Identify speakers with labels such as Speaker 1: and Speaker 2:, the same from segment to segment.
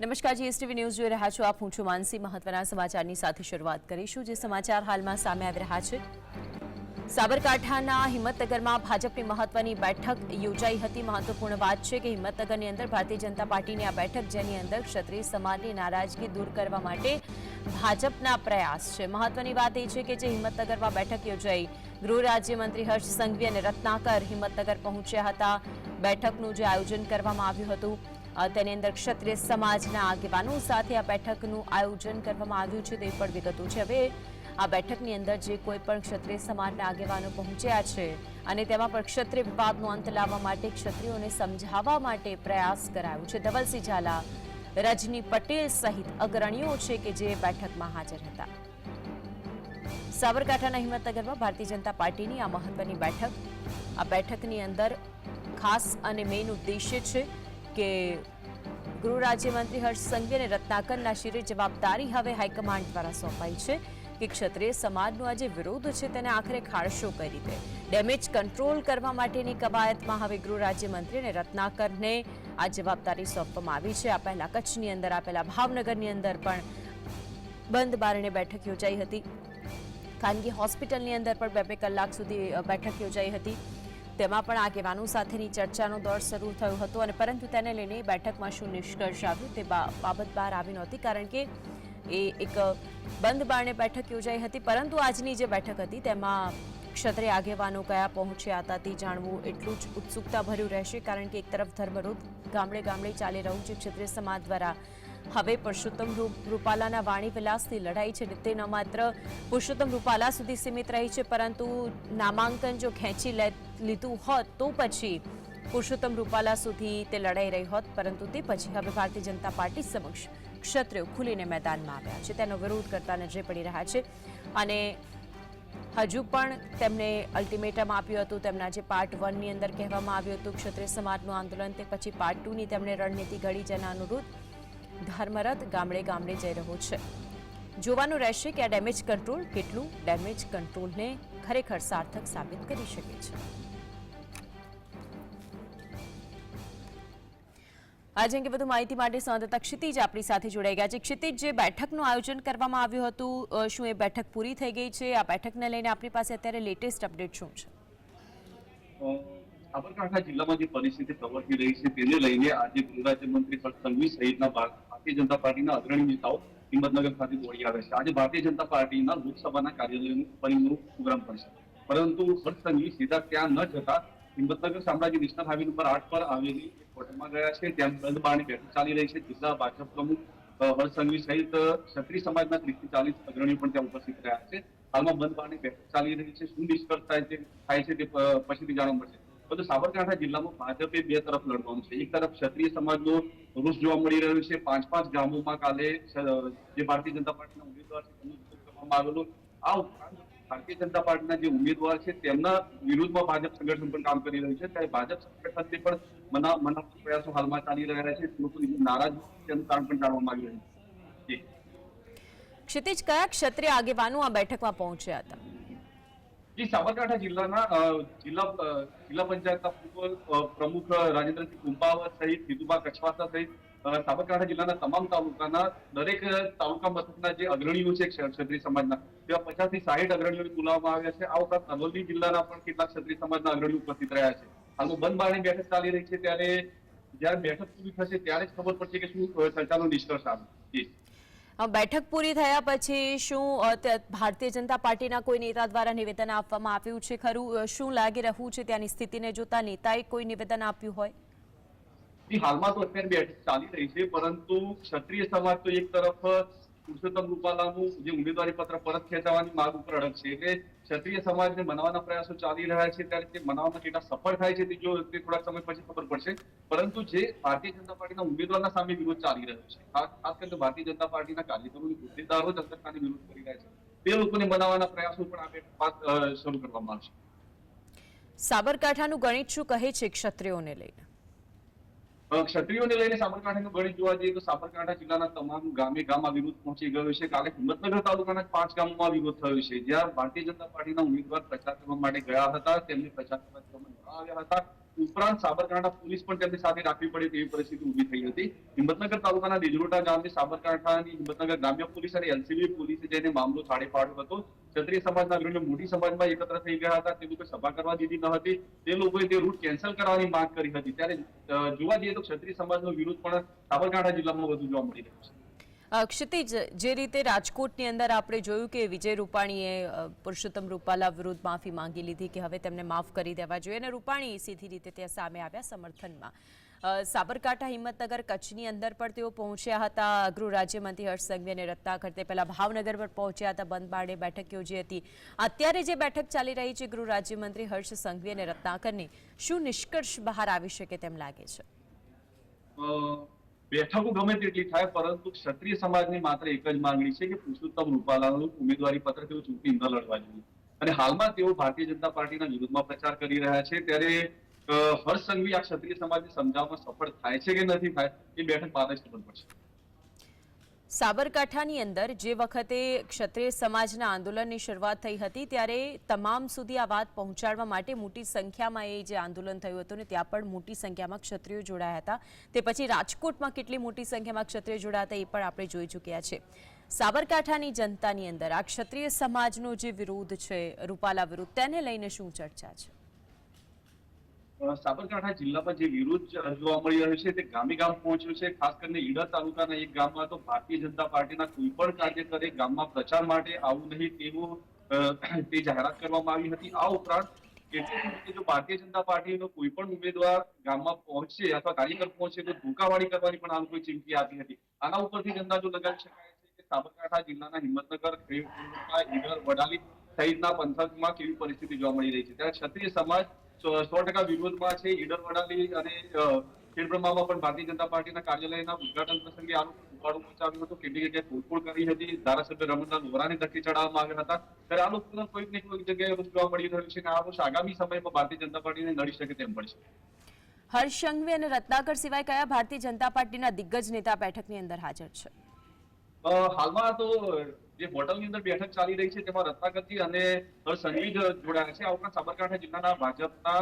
Speaker 1: નમસ્કાર, GSTV news જોઈ રહ્યા છો આપ. હું છું માનસી. મહત્વના સમાચારની સાથે શરૂઆત કરીશું, જે સમાચાર હાલમાં સામે આવી રહ્યા છે. સાબરકાંઠાના હિંમતનગરમાં ભાજપની મહત્વની બેઠક યોજાઈ હતી. મહત્વપૂર્ણ વાત છે કે હિંમતનગરની અંદર ભારતીય જનતા પાર્ટીની આ બેઠક, જેની અંદર ક્ષત્રિય સમાજની નારાજગી દૂર કરવા માટે ભાજપના પ્રયાસ છે. મહત્વની વાત એ છે કે જે હિંમતનગરમાં બેઠક યોજાઈ, ગૃહ રાજ્યમંત્રી હર્ષ સંઘવી અને રત્નાકર હિંમતનગર પહોંચ્યા હતા. બેઠકનું જે આયોજન કરવામાં આવ્યું હતું તેની અંદર ક્ષત્રિય સમાજના આગેવાનો સાથે આ બેઠકનું આયોજન કરવામાં આવ્યું છે, તે પણ વિગતો છે. હવે આ બેઠકની અંદર જે કોઈ પણ ક્ષત્રિય સમાજના આગેવાનો પહોંચ્યા છે અને તેમાં પણ ક્ષત્રિય વિવાદનો અંત લાવવા માટે ક્ષત્રિયોને સમજાવવા માટે પ્રયાસ કરાયો છે. ધવલસિંહ ઝાલા, રજની પટેલ સહિત અગ્રણીઓ છે કે જે બેઠકમાં હાજર હતા. સાબરકાંઠાના હિંમતનગરમાં ભારતીય જનતા પાર્ટીની આ મહત્વની બેઠક. આ બેઠકની અંદર ખાસ અને મેઇન ઉદ્દેશ્ય છે કે ગૃહ રાજ્યમંત્રી હર્ષ સંઘવી અને રત્નાકરના શિરે જવાબદારી હવે હાઈકમાન્ડ દ્વારા સોંપાઈ છે કે ક્ષત્રિય સમાજનો આ જે વિરોધ છે તેને આખરે ખાળશો કઈ રીતે ડેમેજ કંટ્રોલ કરવા માટેની કવાયતમાં હવે ગૃહ રાજ્યમંત્રી અને રત્નાકરને આ જવાબદારી સોંપવામાં આવી છે. આ પહેલા કચ્છની અંદર આ પહેલા ભાવનગરની અંદર પણ બંધ બારણે બેઠક યોજાઈ હતી. ખાનગી હોસ્પિટલની અંદર પણ બે બે કલાક સુધી બેઠક યોજાઈ હતી. તેમાં પણ આગેવાનો સાથેની ચર્ચાનો દોર શરૂ થયો હતો અને પરંતુ તેને લઈને બેઠકમાં શું નિષ્કર્ષ આવ્યું તે બાબત બહાર આવી નહોતી કારણ કે એ એક બંધ બારણે બેઠક યોજાઈ હતી. પરંતુ આજની જે બેઠક હતી તેમાં ક્ષત્રે આગેવાનો કયા પહોંચ્યા હતા તે જાણવું એટલું જ ઉત્સુકતા ભર્યું રહેશે કારણ કે એક તરફ ધર્મરૂપ ગામડે ગામડે ચાલી રહ્યું છે ક્ષત્રિય સમાજ દ્વારા. હવે પુરુષોત્તમ રૂપાલાના વાણી વિલાસની લડાઈ છે. તે ન માત્ર પુરુષોત્તમ રૂપાલા સુધી સીમિત રહી છે, પરંતુ નામાંકન જો ખેંચી લીધું હોત તો પછી પુરુષોત્તમ રૂપાલા સુધી તે લડાઈ રહી હોત, પરંતુ તે પછી હવે ભારતીય જનતા પાર્ટી સમક્ષ ક્ષત્રિયો ખુલીને મેદાનમાં આવ્યા છે. તેનો વિરોધ કરતા નજરે પડી રહ્યા છે અને હજુ પણ તેમને અલ્ટિમેટમ આપ્યું હતું. તેમના જે પાર્ટ વનની અંદર કહેવામાં આવ્યું હતું, ક્ષત્રિય સમાજનું આંદોલન, તે પછી પાર્ટ ટુની તેમણે રણનીતિ ઘડી, જેના અનુરૂપ ધર્મરથ ગામડે ગામડે જઈ રહ્યો છે. જોવાનું રહેશે કે આ ડેમેજ કંટ્રોલ કેટલું ડેમેજ કંટ્રોલને ખરેખર સાર્થક સાબિત કરી શકે છે. આજે અંગે વધુ માહિતી માટે સંવાદદાતા ક્ષિતિજ આપણી સાથે જોડાઈ ગયા છે. ક્ષિતિજ, જે બેઠકનું આયોજન કરવામાં આવ્યું હતું શું એ બેઠક પૂરી થઈ ગઈ છે? આ બેઠકને લઈને આપણી પાસે અત્યારે લેટેસ્ટ અપડેટ શું છે?
Speaker 2: સાબરકાંઠા જિલ્લામાં જે પરિસ્થિતિ પ્રવર્તી રહી છે, તેને લઈને આજે ગૃહ રાજ્યમંત્રી સંઘવી સહિતના ભારતીય જનતા પાર્ટીના અગ્રણી નેતાઓ હિંમતનગર ખાતે દોડી આવે છે. આજે ભારતીય જનતા પાર્ટીના લોકસભાના કાર્યાલયનું પરિનું પ્રોગ્રામ પડશે પરંતુ હર્ષ સીધા ત્યાં ન જતા Himmatnagar Shamlaji national highway number આઠ પર આવેલી હોટલમાં ગયા છે. ત્યાં બંધ બારણી બેઠક ચાલી રહી છે. જિલ્લા ભાજપ પ્રમુખ હર્ષસંઘવી હર્ષ સહિત ક્ષત્રિય સમાજના ત્રીસથી ચાલીસ અગ્રણીઓ પણ ત્યાં ઉપસ્થિત રહ્યા છે. હાલમાં બંધ બારની બેઠક ચાલી રહી છે. શું નિષ્કર્ષ થાય છે થાય છે તે પછીથી જાણવા મળશે. પરંતુ સાબરકાંઠા જિલ્લામાં ભાજપે બે તરફ લડવાનું છે. એક તરફ ક્ષત્રિય સમાજનો રોષ જોવા મળી રહ્યો છે. પાંચ પાંચ ગામોમાં કાલે જે ભારતીય જનતા પાર્ટીના ઉમેદવાર છે, તેમનો કરવામાં આવેલું. આ ઉપરાંત ભારતીય જનતા પાર્ટીના જે ઉમેદવાર છે, તેમના વિરુદ્ધમાં ભાજપ સંગઠન પણ કામ કરી રહ્યું છે. ત્યારે ભાજપ સંગઠનને પણ મના મના પ્રયાસો હાલમાં ચાલી રહ્યા છે. લોકોની નારાજ તેનું કારણ પણ જાણવામાં આવી રહ્યું છે.
Speaker 1: ક્ષિતિજ, કયા ક્ષત્રિય આગેવાનો આ બેઠકમાં પહોંચ્યા હતા?
Speaker 2: જી સાબરકાંઠા જિલ્લાના જિલ્લા જિલ્લા પંચાયતના પૂર્વ પ્રમુખ રાજેન્દ્રસિંહ કુંભાવત સહિત હિતુભા કછવાસા સહિત સાબરકાંઠા જિલ્લાના તમામ તાલુકાના દરેક તાલુકા મથકના જે અગ્રણીઓ છે ક્ષત્રિય સમાજના, તેવા પચાસથી સાહીઠ અગ્રણીઓને બોલાવવામાં આવ્યા છે. આ ઉપરાંત અરવલ્લી જિલ્લાના પણ કેટલાક ક્ષત્રિય સમાજના અગ્રણીઓ ઉપસ્થિત રહ્યા છે. હાલમાં બંધ બારણી બેઠક ચાલી રહી છે. ત્યારે જ્યારે બેઠક પૂરી થશે ત્યારે જ ખબર પડશે કે શું ચર્ચાનો નિષ્કર્ષ આવે. જી.
Speaker 1: બેઠક પૂરી થયા પછી શું ભારતીય જનતા પાર્ટીના કોઈ નેતા દ્વારા નિવેદન આપવામાં આવ્યું છે ખરું? શું લાગી રહ્યું છે ત્યાંની સ્થિતિને જોતા નેતાએ કોઈ નિવેદન આપ્યું હોય?
Speaker 2: હાલમાં તો અત્યારે બેઠક ચાલી રહી છે, પરંતુ ક્ષત્રિય સમાજ તો એક તરફ પુરુષોત્તમ રૂપાલાનું જે ઉમેદવારી પત્ર પરત ખેંચાવાની માંગ ઉપર અડગ છે એટલે ક્ષત્રિય સમાજને મનાવવાના પ્રયાસો ચાલી રહ્યા છે, ત્યારે તે મનાવવામાં કેટલા સફળ થાય છે તે તે થોડાક સમય પછી ખબર પડશે. પરંતુ જે ભારતીય જનતા પાર્ટીના ઉમેદવારના સામે વિરોધ ચાલી રહ્યો છે, ખાસ કરીને ભારતીય જનતા પાર્ટીના કાર્યકરોની હોદ્દેદારો જ અંતરખાને વિરોધ કરી રહ્યા છે, તે લોકોને બનાવવાના પ્રયાસો પણ આપણે શરૂ કરવામાં આવશે.
Speaker 1: સાબરકાંઠાનું ગણિત શું કહે છે ક્ષત્રિયોને લઈને.
Speaker 2: ક્ષત્રિયોને લઈને સાબરકાંઠાનું ગણિત જોવા જઈએ તો સાબરકાંઠા જિલ્લાના તમામ ગામે ગામમાં વિરોધ પહોંચી ગયો છે. કાલે હિંમતનગર તાલુકાના પાંચ ગામોમાં વિરોધ થયો છે. જ્યાં ભારતીય જનતા પાર્ટીના ઉમેદવાર પ્રચાર કરવા માટે ગયા હતા. તેમને પ્રચાર કરવા આવ્યા હતા. ઉપરાંત સાબરકાંઠા પોલીસ પણ તેમની સાથે રાખવી પડે તેવી પરિસ્થિતિ ઊભી થઈ હતી. હિંમતનગર તાલુકાના દેજરોટા ગામે સાબરકાંઠાની હિંમતનગર ગ્રામ્ય પોલીસ અને એલસીબી પોલીસે જઈને મામલો થાળે પાડ્યો હતો. ક્ષત્રિય સમાજના અગ્રણીઓ મોટી સમાજમાં એકત્ર થઈ ગયા હતા તે લોકોએ સભા કરવા દીધી ન હતી. તે લોકોએ તે રૂટ કેન્સલ કરવાની માંગ કરી હતી. ત્યારે જોવા જઈએ તો ક્ષત્રિય સમાજનો વિરોધ પણ સાબરકાંઠા જિલ્લામાં વધુ જોવા મળી રહ્યો છે.
Speaker 1: ક્ષિતિજ, જે રીતે રાજકોટની અંદર આપણે જોયું કે વિજય રૂપાણીએ પુરુષોત્તમ રૂપાલા વિરુદ્ધ માફી માંગી લીધી કે હવે તેમને માફ કરી દેવા જોઈએ. અને રૂપાણી સીધી રીતે ત્યાં સામે આવ્યા સમર્થનમાં. સાબરકાંઠા હિંમતનગર કચ્છની અંદર પણ તેઓ પહોંચ્યા હતા. ગૃહ રાજ્યમંત્રી હર્ષ સંઘવી અને રત્નાકર તે પહેલા ભાવનગર પર પહોંચ્યા હતા. બંધ બેઠક યોજી હતી. અત્યારે જે બેઠક ચાલી રહી છે ગૃહ રાજ્યમંત્રી હર્ષ સંઘવી અને રત્નાકરની, શું નિષ્કર્ષ બહાર આવી શકે તેમ લાગે છે?
Speaker 2: બેઠકો ગમે તેટલી થાય, પરંતુ ક્ષત્રિય સમાજની માત્ર એક જ માંગણી છે કે પુરુષોત્તમ રૂપાલાનું ઉમેદવારી પત્ર તેઓ ચૂંટણી ન લડવા જોઈએ. અને હાલમાં તેઓ ભારતીય જનતા પાર્ટીના વિરોધમાં પ્રચાર કરી રહ્યા છે. ત્યારે હર્ષ સંઘવી આ ક્ષત્રિય સમાજને સમજાવવામાં સફળ થાય છે કે નથી થાય, એ બેઠક બાદ જ પડશે.
Speaker 1: સાબરકાંઠાની અંદર જે વખતે ક્ષત્રિય સમાજના આંદોલનની શરૂઆત થઈ હતી, ત્યારે તમામ સુધી આ વાત પહોંચાડવા માટે મોટી સંખ્યામાં એ જે આંદોલન થયું હતું ને, ત્યાં પણ મોટી સંખ્યામાં ક્ષત્રિયો જોડાયા હતા. તે પછી રાજકોટમાં કેટલી મોટી સંખ્યામાં ક્ષત્રિયો જોડાયા હતા એ પણ આપણે જોઈ ચૂક્યા છે. સાબરકાંઠાની જનતાની અંદર આ ક્ષત્રિય સમાજનો જે વિરોધ છે, રૂપાલા વિરુદ્ધ તેને લઈને શું ચર્ચા છે?
Speaker 2: સાબરકાંઠા જિલ્લામાં જે વિરોધ જોવા મળી રહ્યો છે તે ગામે ગામ પહોંચ્યો છે. ખાસ કરીને ઈડર તાલુકાના એક ગામમાં તો ભારતીય જનતા પાર્ટીના કોઈ પણ કાર્યકરે ગામમાં પ્રચાર માટે આવું નહીં તેવું તે જાહેરાત કરવામાં આવી હતી. આ ઉપરાંત કેટલીક જ ભારતીય જનતા પાર્ટીનો કોઈ પણ ઉમેદવાર ગામમાં પહોંચશે અથવા કાર્યકર પહોંચે તો ધોકાવાળી કરવાની પણ આ લોકોએ ચીમકી આપી હતી. આના ઉપરથી અંદાજો લગાવી શકાય છે કે સાબરકાંઠા જિલ્લાના હિંમતનગર ઈડર, વડાલી સહિતના પંથકમાં કેવી પરિસ્થિતિ જોવા મળી રહી છે. ત્યારે ક્ષત્રિય સમાજ સો ટકા વિરોધમાં છે ઈડર વડાલી અને ખેડબ્રહ્મામાં પણ ભારતીય જનતા પાર્ટીના કાર્યાલયના ઉદઘાટન પ્રસંગે આ ઉપાડું ઉપાડો હતું. કેટલી જગ્યાએ તોડફોડ કરી હતી. ધારાસભ્ય રમણલાલ વોરાને ધક્કી ચડાવવામાં આવ્યા હતા. ત્યારે આ લોકોના કોઈક ને કોઈક જગ્યાએ જોવા મળી રહ્યું છે કે આ વર્ષ આગામી સમયમાં ભારતીય જનતા પાર્ટીને નડી શકે તેમ પડશે.
Speaker 1: હર્ષ સંઘવી અને રત્નાકર સિવાય કયા ભારતીય જનતા પાર્ટીના દિગ્ગજ નેતા બેઠકની અંદર હાજર છે?
Speaker 2: હાલમાં તો જે હોટલની અંદર બેઠક ચાલી રહી છે, તેમાં રત્નાકરજી અને સંઘવી જોડાયા છે. આ ઉપરાંત સાબરકાંઠા જિલ્લાના ભાજપના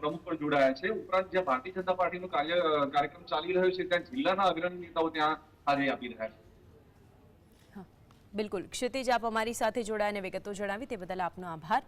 Speaker 2: પ્રમુખ પણ જોડાયા છે. ઉપરાંત જે ભારતીય જનતા પાર્ટીનો કાર્ય, કાર્યક્રમ ચાલી રહ્યો છે, ત્યાં જિલ્લાના અગ્રણી નેતાઓ ત્યાં હાજરી આપી રહ્યા છે.
Speaker 1: બિલકુલ. ક્ષિતિજ, આપ અમારી સાથે જોડાયા અને વિગતો જણાવી, તે બદલ આપનો આભાર.